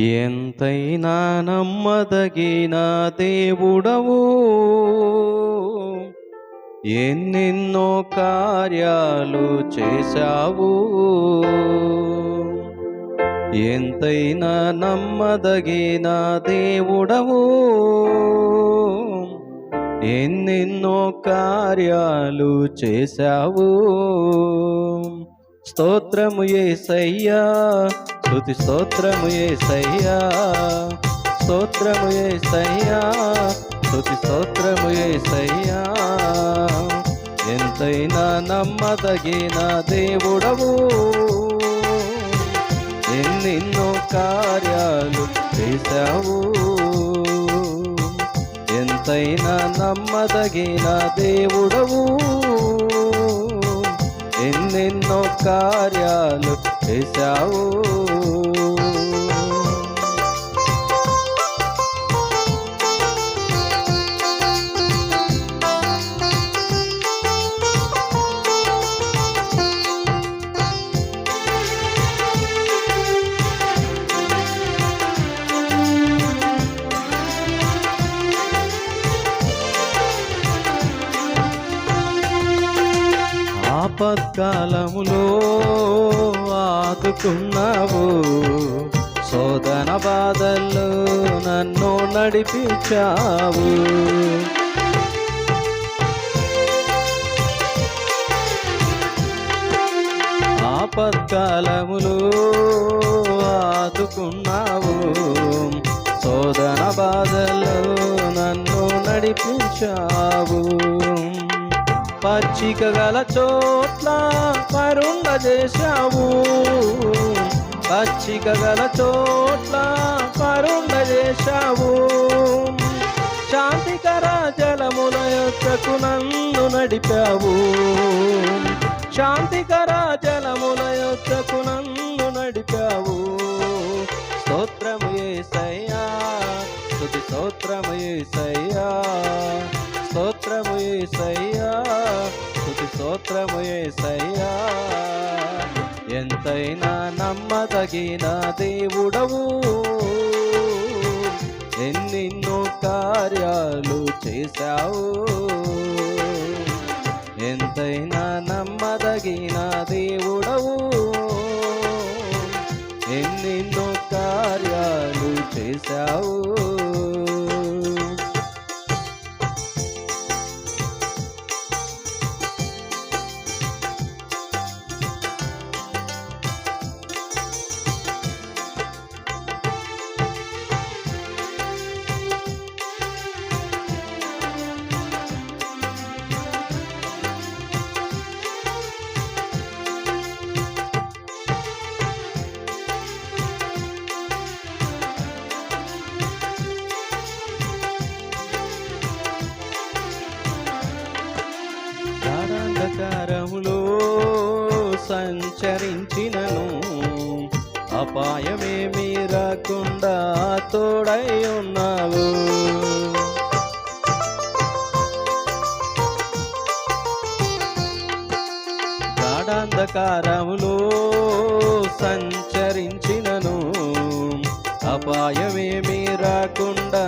ఎంతైనా నమ్మదగిన దేవుడవు. ఎన్నెన్నో కార్యాలు చేశావు. ఎంతైనా నమ్మదగిన దేవుడవు. ఎన్నెన్నో కార్యాలు చేశావు. స్తోత్రము ఏసయ్యా స్తుతి స్తోత్రము ఏసయ్యా స్తోత్రము ఏసయ్యా స్తుతి స్తోత్రము ఏసయ్యా. ఎంతైనా నమ్మదగిన దేవుడవు ఎన్నెన్నో కార్యాలు చేశావు. ఎంతైనా నమ్మదగిన దేవుడవు ఎన్నెన్నో కార్యాలు చేశావు. ఆపత్కాలములో ఆదుకున్నావు. శోధన బాధల్లో నన్ను నడిపించావు. ఆపత్కాలములో ఆదుకున్నావు. శోధన బాధల్లో నన్ను నడిపించావు. పచ్చిక గల చోట్ల పరుండ చేశావు పచ్చిక గల చోట్ల పరుండ చేశావు శాంతికర జలముల యొక్కకు నన్ను నడిపావు. శాంతికర జలముల యొక్కకు నన్ను నడిపావు. స్తోత్రము ఏసయ్యా స్థుతి స్తోత్రము ఏసయ్యా. స్తోత్రము ఏసయ్యా. స్తుతి స్తోత్రము ఏసయ్యా. ఎంతైనా నమ్మదగిన దేవుడవు. ఎన్నెన్నో కార్యాలు చేశావు. ఎంతైనా నమ్మదగిన దేవుడవు. ఎన్నెన్నో కార్యాలు చేశావు. గాఢాంధకారములో సంచరించినను. అపాయమేమీ రాకుండా తోడై ఉన్నావు. గాఢాంధకారములో సంచరించినను. అపాయమేమీ రాకుండా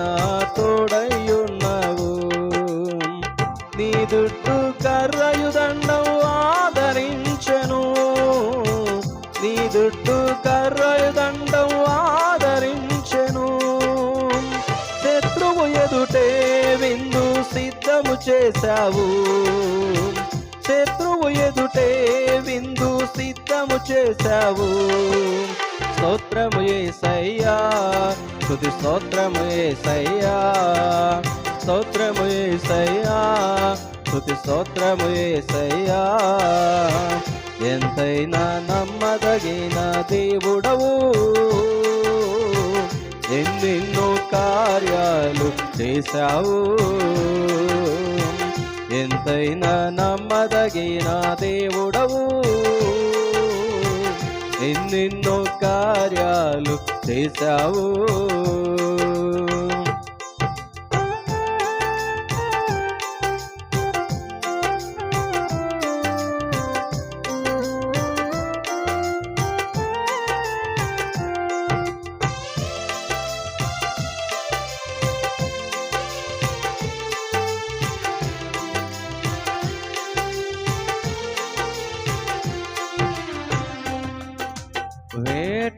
తోడై ఉన్నావు. నీ కర్రయుదండం ఆదరించెను. నీ దుడ్డు కర్రయుదండం ఆదరించెను. శత్రువు ఎదుటే విందు సిద్ధము చేశావు. శత్రువు ఎదుటే విందు సిద్ధము చేశావు. స్తోత్రము ఏసయ్యా తుది స్తోత్రము ఏసయ్యా. స్తోత్రము ఏసయ్యా స్థుతి స్తోత్రము ఏసయ్యా. ఎంతైనా నమ్మదగిన దేవుడవు. ఎన్నెన్నో కార్యాలు చేశావు. ఎంతైనా నమ్మదగిన దేవుడవు. ఎన్నెన్నో కార్యాలు చేశావు.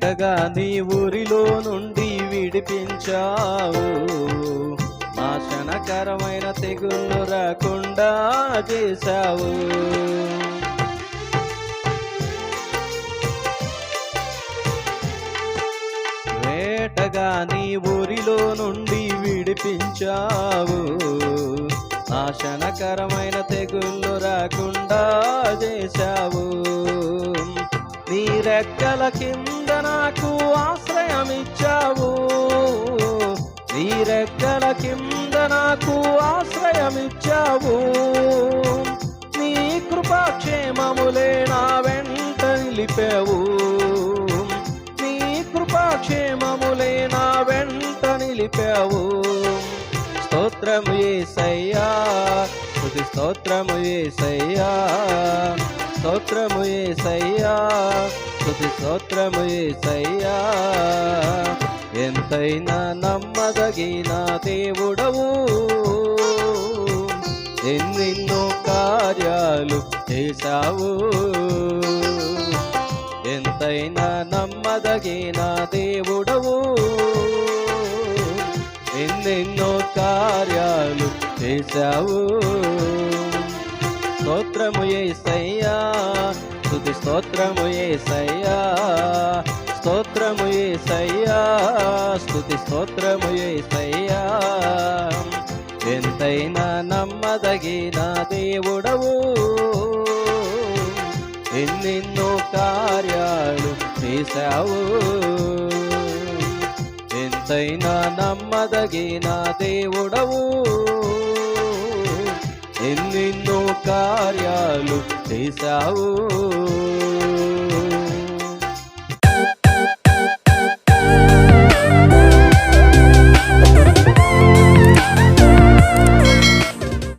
వేటగా నీ ఊరిలో నుండి విడిపించావు. నాశనకరమైన తెగుళ్ళు రాకుండా చేశావు. వేటగా నీ ఊరిలో నుండి విడిపించావు. నాశనకరమైన తెగుళ్ళు రాకుండా చేశావు. నీ రెక్కల కింద నాకు ఆశ్రయమిచ్చావు. నీ రెక్కల కింద నాకు ఆశ్రయమిచ్చావు. నీ కృపాక్షేమములే నా వెంట నిలిపావు. నీ కృపాక్షేమములే నా వెంట నిలిపావు. స్తోత్రము ఏసయ్యా స్తుతి స్తోత్రము ఏసయ్యా. స్తోత్రము ఏసయ్యా. స్థుతి స్తోత్రము ఏసయ్యా. ఎంతైనా నమ్మదగిన దేవుడవు. ఎన్నెన్నో కార్యాలు చేశావు. ఎంతైనా నమ్మదగిన దేవుడవు. ఎన్నెన్నో కార్యాలు చేశావు. స్తోత్రము ఏసయ్యా. స్థుతి స్తోత్రము ఏసయ్యా. స్తోత్రము ఏసయ్యా. స్థుతి స్తోత్రము ఏసయ్యా. ఎంతైనా నమ్మదగిన దేవుడవు. ఎన్నెన్నో కార్యాలు చేశావు. ఎంతైనా నమ్మదగిన దేవుడవు. ఎన్నెన్నో కార్యాలు చేశావు.